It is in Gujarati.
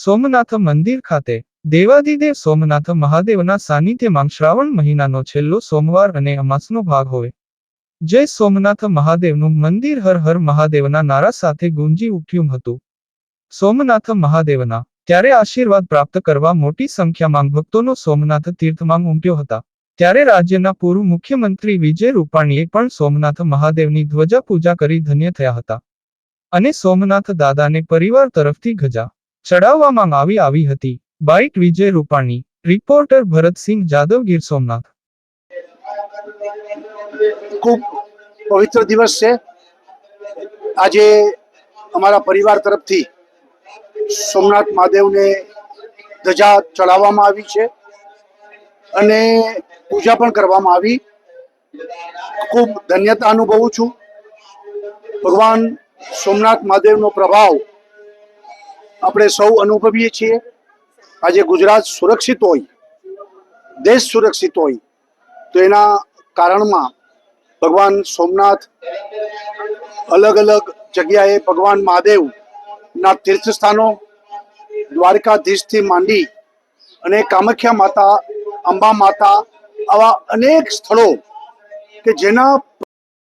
સોમનાથ મંદિર ખાતે દેવાદિદેવ સોમનાથ મહાદેવના સાનિધ્યમાં શ્રાવણ મહિનાનો છેલ્લો સોમવાર અને અમાસનો ભાગ હોય. જય સોમનાથ મહાદેવનું મંદિર હર હર મહાદેવના નારા સાથે ગુંજી ઉઠ્યું હતું. સોમનાથ મહાદેવના ત્યારે આશીર્વાદ પ્રાપ્ત કરવા મોટી સંખ્યામાં ભક્તોનો સોમનાથ તીર્થમાં ઉમટ્યો હતા. ત્યારે રાજ્યના પૂર્વ મુખ્યમંત્રી વિજય રૂપાણીએ પણ સોમનાથ મહાદેવની ધ્વજા પૂજા કરી ધન્ય થયા હતા. અને સોમનાથ દાદાને પરિવાર તરફથી ગજા. ચડાવવામાં આવી આવી હતી. Bite Vijay Rupani, reporter Bharatsinh Jadav, Gir Somnath. ખૂબ પવિત્ર દિવસ છે. આજે અમારા પરિવાર તરફથી સોમનાથ મહાદેવને ધજા ચડાવવામાં આવી છે અને પૂજા પણ કરવામાં આવી. ખૂબ ધન્યતા અનુભવું છું. ભગવાન સોમનાથ મહાદેવનો પ્રભાવ આપણે સૌ અનુભવીએ છીએ. આજે ગુજરાત સુરક્ષિત હોય, દેશ સુરક્ષિત હોય, તો એના કારણમાં ભગવાન સોમનાથ અલગ અલગ જગ્યાએ ભગવાન મહાદેવ ના તીર્થ સ્થાનો દ્વારકાધીશથી માંડી અને કામાખ્યા માતા, અંબા માતા આવા અનેક સ્થળો કે જેના